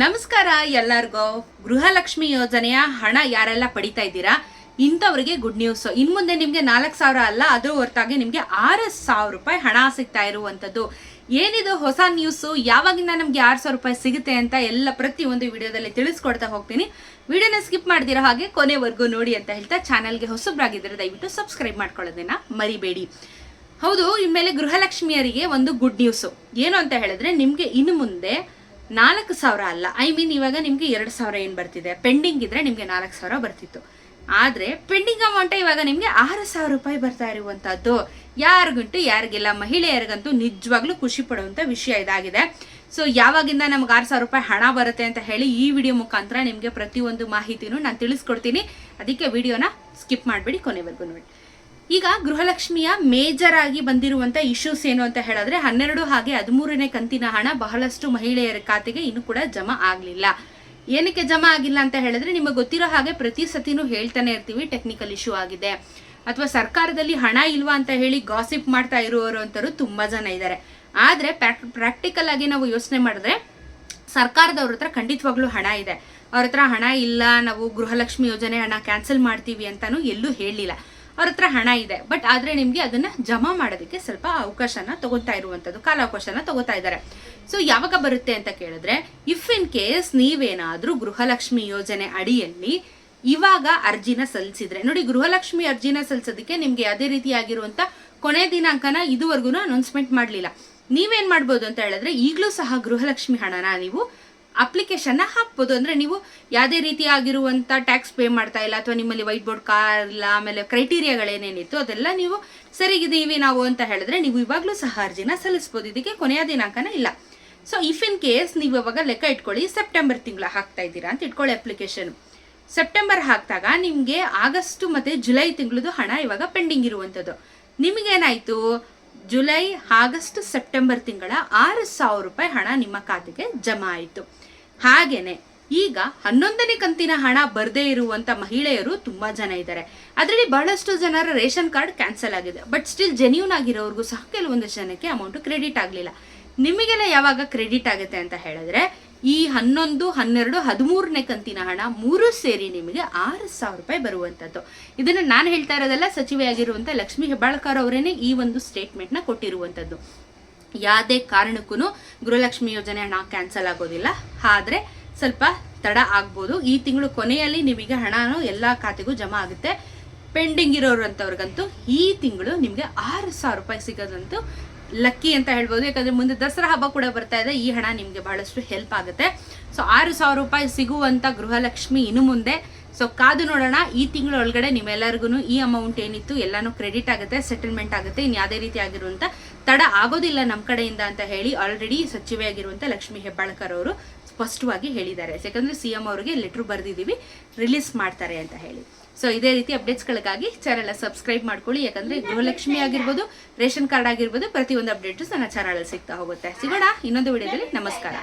ನಮಸ್ಕಾರ ಎಲ್ಲರಿಗೂ. ಗೃಹಲಕ್ಷ್ಮಿ ಯೋಜನೆಯ ಹಣ ಯಾರೆಲ್ಲ ಪಡಿತಾ ಇದ್ದೀರಾ? ಇಂಥವ್ರಿಗೆ ಗುಡ್ ನ್ಯೂಸ್ ಇನ್ ಮುಂದೆ ನಿಮ್ಗೆ ನಾಲ್ಕು ಸಾವಿರ ಅಲ್ಲ, ಅದ್ರ ಹೊರತಾಗಿ ನಿಮ್ಗೆ ಆರು ಸಾವಿರ ರೂಪಾಯಿ ಹಣ ಸಿಗ್ತಾ ಇರುವಂತದ್ದು ಏನಿದು ಹೊಸ ನ್ಯೂಸ್ ಯಾವಾಗಿಂದ ನಮ್ಗೆ ಆರು ಸಾವಿರ ರೂಪಾಯಿ ಸಿಗುತ್ತೆ ಅಂತ ಎಲ್ಲ ಪ್ರತಿ ಒಂದು ವಿಡಿಯೋದಲ್ಲಿ ತಿಳಿಸ್ಕೊಡ್ತಾ ಹೋಗ್ತೀನಿ. ವಿಡಿಯೋನ ಸ್ಕಿಪ್ ಮಾಡ್ದಿರೋ ಹಾಗೆ ಕೊನೆವರೆಗೂ ನೋಡಿ ಅಂತ ಹೇಳ್ತಾ ಚಾನಲ್ಗೆ ಹೊಸಬ್ರಾಗಿದ್ದರೆ ದಯವಿಟ್ಟು ಸಬ್ಸ್ಕ್ರೈಬ್ ಮಾಡ್ಕೊಳ್ಳೋದನ್ನ ಮರಿಬೇಡಿ. ಹೌದು, ಇನ್ಮೇಲೆ ಗೃಹಲಕ್ಷ್ಮಿಯರಿಗೆ ಒಂದು ಗುಡ್ ನ್ಯೂಸು ಏನು ಅಂತ ಹೇಳಿದ್ರೆ, ನಿಮಗೆ ಇನ್ನು ಮುಂದೆ ನಾಲ್ಕು ಸಾವಿರ ಅಲ್ಲ. ಐ ಮೀನ್ ಇವಾಗ ನಿಮಗೆ ಎರಡು ಸಾವಿರ ಏನು ಬರ್ತಿದೆ? ಪೆಂಡಿಂಗ್ ಇದ್ರೆ ನಿಮಗೆ ನಾಲ್ಕು ಸಾವಿರ ಬರ್ತಿತ್ತು. ಆದ್ರೆ ಪೆಂಡಿಂಗ್ ಅಮೌಂಟ್ ಇವಾಗ ನಿಮಗೆ ಆರು ಸಾವಿರ ರೂಪಾಯಿ ಬರ್ತಾ ಇರುವಂಥದ್ದು ಯಾರಿಗಂಟು, ಯಾರಿಗಿಲ್ಲ ಮಹಿಳೆಯರಿಗಂತೂ ನಿಜವಾಗ್ಲೂ ಖುಷಿ ಪಡುವಂತ ವಿಷಯ ಇದಾಗಿದೆ. ಸೊ ಯಾವಾಗಿಂದ ನಮ್ಗೆ ಆರು ಸಾವಿರ ರೂಪಾಯಿ ಹಣ ಬರುತ್ತೆ ಅಂತ ಹೇಳಿ ಈ ವಿಡಿಯೋ ಮುಖಾಂತರ ನಿಮಗೆ ಪ್ರತಿಯೊಂದು ಮಾಹಿತಿನೂ ನಾನು ತಿಳಿಸ್ಕೊಡ್ತೀನಿ. ಅದಕ್ಕೆ ವಿಡಿಯೋನ ಸ್ಕಿಪ್ ಮಾಡಿಬಿಡಿ, ಕೊನೆವರೆಗೂ ನೋಡಿ. ಈಗ ಗೃಹಲಕ್ಷ್ಮಿಯ ಮೇಜರ್ ಆಗಿ ಬಂದಿರುವಂತ ಇಶ್ಯೂಸ್ ಏನು ಅಂತ ಹೇಳಿದ್ರೆ ಹನ್ನೆರಡು ಹಾಗೆ ಹದಿಮೂರನೇ ಕಂತಿನ ಹಣ ಬಹಳಷ್ಟು ಮಹಿಳೆಯರ ಖಾತೆಗೆ ಇನ್ನೂ ಕೂಡ ಜಮಾ ಆಗ್ಲಿಲ್ಲ. ಏನಕ್ಕೆ ಜಮಾ ಆಗಿಲ್ಲ ಅಂತ ಹೇಳಿದ್ರೆ ನಿಮಗೆ ಗೊತ್ತಿರೋ ಹಾಗೆ ಪ್ರತಿ ಸತಿನೂ ಹೇಳ್ತಾನೆ ಇರ್ತೀವಿ ಟೆಕ್ನಿಕಲ್ ಇಶ್ಯೂ ಆಗಿದೆ. ಅಥವಾ ಸರ್ಕಾರದಲ್ಲಿ ಹಣ ಇಲ್ವಾ ಅಂತ ಹೇಳಿ ಗಾಸಿಪ್ ಮಾಡ್ತಾ ಇರುವವರು ಅಂತರೂ ತುಂಬಾ ಜನ ಇದ್ದಾರೆ. ಆದ್ರೆ ಪ್ರಾಕ್ಟಿಕಲ್ ಆಗಿ ನಾವು ಯೋಚನೆ ಮಾಡಿದ್ರೆ ಸರ್ಕಾರದವ್ರ ಹತ್ರ ಖಂಡಿತವಾಗ್ಲೂ ಹಣ ಇದೆ. ಅವ್ರ ಹತ್ರ ಹಣ ಇಲ್ಲ, ನಾವು ಗೃಹಲಕ್ಷ್ಮಿ ಯೋಜನೆ ಹಣ ಕ್ಯಾನ್ಸಲ್ ಮಾಡ್ತೀವಿ ಅಂತಾನು ಎಲ್ಲೂ ಹೇಳಿಲ್ಲ. ಅವ್ರ ಹತ್ರ ಹಣ ಇದೆ. ಬಟ್ ಆದ್ರೆ ನಿಮ್ಗೆ ಅದನ್ನ ಜಮಾ ಮಾಡೋದಕ್ಕೆ ಸ್ವಲ್ಪ ಅವಕಾಶನ ತಗೋತಾ ಇರುವಂತದ್ದು ಕಾಲಾವಕಾಶನ ತಗೋತಾ ಇದ್ದಾರೆ. ಸೊ ಯಾವಾಗ ಬರುತ್ತೆ ಅಂತ ಕೇಳಿದ್ರೆ ಇಫ್ ಇನ್ ಕೇಸ್ ನೀವೇನಾದ್ರೂ ಗೃಹಲಕ್ಷ್ಮಿ ಯೋಜನೆ ಅಡಿಯಲ್ಲಿ ಇವಾಗ ಅರ್ಜಿನ ಸಲ್ಲಿಸಿದ್ರೆ, ನೋಡಿ ಗೃಹಲಕ್ಷ್ಮಿ ಅರ್ಜಿನ ಸಲ್ಲಿಸೋದಕ್ಕೆ ನಿಮ್ಗೆ ಯಾವುದೇ ರೀತಿಯಾಗಿರುವಂತ ಕೊನೆ ದಿನಾಂಕನ ಇದುವರೆಗೂ ಅನೌನ್ಸ್ಮೆಂಟ್ ಮಾಡಲಿಲ್ಲ. ನೀವೇನ್ ಮಾಡ್ಬೋದು ಅಂತ ಹೇಳಿದ್ರೆ, ಈಗಲೂ ಸಹ ಗೃಹಲಕ್ಷ್ಮಿ ಹಣನ ನೀವು ಅಪ್ಲಿಕೇಶನ್ನ ಹಾಕ್ಬೋದು. ಅಂದರೆ ನೀವು ಯಾವುದೇ ರೀತಿಯಾಗಿರುವಂಥ ಟ್ಯಾಕ್ಸ್ ಪೇ ಮಾಡ್ತಾ ಇಲ್ಲ, ಅಥವಾ ನಿಮ್ಮಲ್ಲಿ ವೈಟ್ ಬೋರ್ಡ್ ಕಾರ್ ಇಲ್ಲ ಆಮೇಲೆ ಕ್ರೈಟೀರಿಯಾಗಳೇನೇನಿತ್ತು ಅದೆಲ್ಲ ನೀವು ಸರಿಗಿದ್ದೀವಿ ನಾವು ಅಂತ ಹೇಳಿದ್ರೆ ನೀವು ಇವಾಗಲೂ ಸಹ ಅರ್ಜಿನ ಸಲ್ಲಿಸ್ಬೋದು. ಇದಕ್ಕೆ ಕೊನೆಯ ದಿನಾಂಕನ ಇಲ್ಲ. ಸೊ ಇಫ್ ಇನ್ ಕೇಸ್ ನೀವು ಇವಾಗ ಲೆಕ್ಕ ಇಟ್ಕೊಳ್ಳಿ ಸೆಪ್ಟೆಂಬರ್ ತಿಂಗಳ ಹಾಕ್ತಾ ಇದ್ದೀರಾ ಅಂತ ಇಟ್ಕೊಳ್ಳಿ ಅಪ್ಲಿಕೇಶನ್ ಸೆಪ್ಟೆಂಬರ್ ಹಾಕಿದಾಗ ನಿಮಗೆ ಆಗಸ್ಟ್ ಮತ್ತು ಜುಲೈ ತಿಂಗಳದು ಹಣ ಇವಾಗ ಪೆಂಡಿಂಗ್ ಇರುವಂಥದ್ದು ನಿಮಗೇನಾಯ್ತು? ಜುಲೈ, ಆಗಸ್ಟ್, ಸೆಪ್ಟೆಂಬರ್ ತಿಂಗಳ ಆರು ಸಾವಿರ ರೂಪಾಯಿ ಹಣ ನಿಮ್ಮ ಖಾತೆಗೆ ಜಮಾ ಆಯಿತು. ಹಾಗೇನೆ, ಈಗ ಹನ್ನೊಂದನೇ ಕಂತಿನ ಹಣ ಬರದೇ ಇರುವಂತ ಮಹಿಳೆಯರು ತುಂಬಾ ಜನ ಇದ್ದಾರೆ. ಅದರಲ್ಲಿ ಬಹಳಷ್ಟು ಜನರ ರೇಷನ್ ಕಾರ್ಡ್ ಕ್ಯಾನ್ಸಲ್ ಆಗಿದೆ. ಬಟ್ ಸ್ಟಿಲ್ ಜೆನ್ಯೂನ್ ಆಗಿರೋರ್ಗೂ ಸಹ ಕೆಲವೊಂದಷ್ಟು ಜನಕ್ಕೆ ಅಮೌಂಟ್ ಕ್ರೆಡಿಟ್ ಆಗಲಿಲ್ಲ. ನಿಮಗೆಲ್ಲ ಯಾವಾಗ ಕ್ರೆಡಿಟ್ ಆಗುತ್ತೆ ಅಂತ ಹೇಳಿದ್ರೆ ಈ ಹನ್ನೊಂದು, ಹನ್ನೆರಡು, ಹದಿಮೂರನೇ ಕಂತಿನ ಹಣ ಮೂರು ಸೇರಿ ನಿಮಗೆ ಆರು ಸಾವಿರ ರೂಪಾಯಿ ಬರುವಂಥದ್ದು. ಇದನ್ನು ನಾನು ಹೇಳ್ತಾ ಇರೋದಲ್ಲ ಸಚಿವೆಯಾಗಿರುವಂಥ ಲಕ್ಷ್ಮಿ ಹೆಬ್ಬಾಳ್ಕರ್ ಅವರೇನೆ ಈ ಒಂದು ಸ್ಟೇಟ್ಮೆಂಟ್ನ ಕೊಟ್ಟಿರುವಂಥದ್ದು. ಯಾವುದೇ ಕಾರಣಕ್ಕೂ ಗೃಹಲಕ್ಷ್ಮಿ ಯೋಜನೆ ಹಣ ಕ್ಯಾನ್ಸಲ್ ಆಗೋದಿಲ್ಲ. ಆದರೆ ಸ್ವಲ್ಪ ತಡ ಆಗ್ಬೋದು. ಈ ತಿಂಗಳು ಕೊನೆಯಲ್ಲಿ ನಿಮಗೆ ಹಣನು ಎಲ್ಲ ಖಾತೆಗೂ ಜಮಾ ಆಗುತ್ತೆ. ಪೆಂಡಿಂಗ್ ಇರೋರು ಅಂತವ್ರಿಗಂತೂ ಈ ತಿಂಗಳು ನಿಮಗೆ ಆರು ಸಾವಿರ ರೂಪಾಯಿ ಸಿಗೋದಂತೂ ಲಕ್ಕಿ ಅಂತ ಹೇಳ್ಬೋದು. ಯಾಕಂದ್ರೆ ಮುಂದೆ ದಸರಾ ಹಬ್ಬ ಕೂಡ ಬರ್ತಾ ಇದೆ. ಈ ಹಣ ನಿಮಗೆ ಬಹಳಷ್ಟು ಹೆಲ್ಪ್ ಆಗುತ್ತೆ. ಸೊ ಆರು ಸಾವಿರ ರೂಪಾಯಿ ಸಿಗುವಂತ ಗೃಹಲಕ್ಷ್ಮಿ ಇನ್ನು ಮುಂದೆ. ಸೊ ಕಾದು ನೋಡೋಣ. ಈ ತಿಂಗಳ ಒಳಗಡೆ ನಿಮ್ಮೆಲ್ಲರಿಗೂ ಈ ಅಮೌಂಟ್ ಏನಿತ್ತು ಎಲ್ಲಾನು ಕ್ರೆಡಿಟ್ ಆಗುತ್ತೆ ಸೆಟಲ್ಮೆಂಟ್ ಆಗುತ್ತೆ. ಇನ್ನು ಯಾವುದೇ ರೀತಿ ಆಗಿರುವಂತ ತಡ ಆಗೋದಿಲ್ಲ ನಮ್ಮ ಕಡೆಯಿಂದ ಅಂತ ಹೇಳಿ ಆಲ್ರೆಡಿ ಸಚಿವೆಯಾಗಿರುವಂತ ಲಕ್ಷ್ಮಿ ಹೆಬ್ಬಾಳ್ಕರ್ ಅವರು. ಸ್ಪಷ್ಟವಾಗಿ ಹೇಳಿದ್ದಾರೆ. ಯಾಕಂದ್ರೆ ಸಿ ಎಂ ಅವರಿಗೆ ಲೆಟ್ರ್ ಬರೆದಿದ್ದೀವಿ ರಿಲೀಸ್ ಮಾಡ್ತಾರೆ ಅಂತ ಹೇಳಿ. ಸೊ ಇದೇ ರೀತಿ ಅಪ್ಡೇಟ್ಸ್ಗಳಿಗಾಗಿ ಚಾನೆಲ್ ಸಬ್ಸ್ಕ್ರೈಬ್ ಮಾಡ್ಕೊಳ್ಳಿ. ಯಾಕಂದ್ರೆ ಗೃಹಲಕ್ಷ್ಮಿ ಆಗಿರ್ಬೋದು, ರೇಷನ್ ಕಾರ್ಡ್ ಆಗಿರ್ಬೋದು, ಪ್ರತಿಯೊಂದು ಅಪ್ಡೇಟ್ಸ್ ನನ್ನ ಚಾನಲ್ ಸಿಗ್ತಾ ಹೋಗುತ್ತೆ. ಸಿಗೋಣ ಇನ್ನೊಂದು ವಿಡಿಯೋದಲ್ಲಿ. ನಮಸ್ಕಾರ.